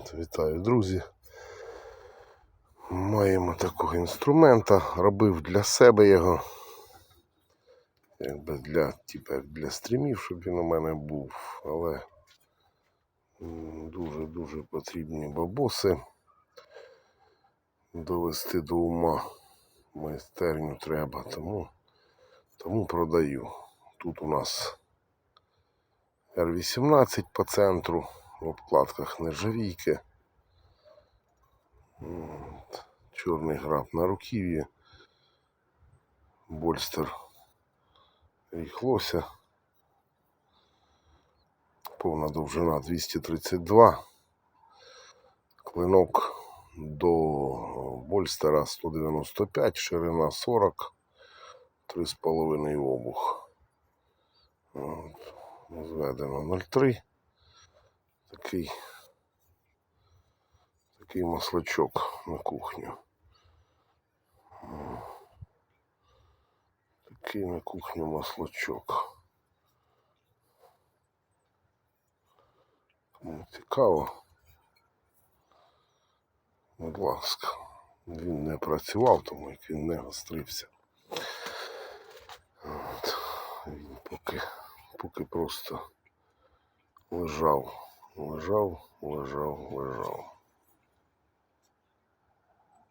Вітаю, друзі. Маємо такого інструмента. Робив для себе його. Якби для, типу, для стрімів, щоб він у мене був. Але дуже-дуже потрібні бабоси. Довести до ума майстерню треба, тому, тому продаю. Тут у нас R18 по центру, в обкладках нержавійки. От. Чорний граб на руків'ї. Больстер ріхлося. Повна довжина 232. Клинок до больстера 195, ширина 40, 3,5 обух. От. Зведено 0,3. Такий, такий маслачок на кухню. Такий на кухню маслачок. Цікаво. Будь ласка. Він не працював, тому як він не гострився. От. Він поки, поки просто лежав, лежав, лежав, лежав.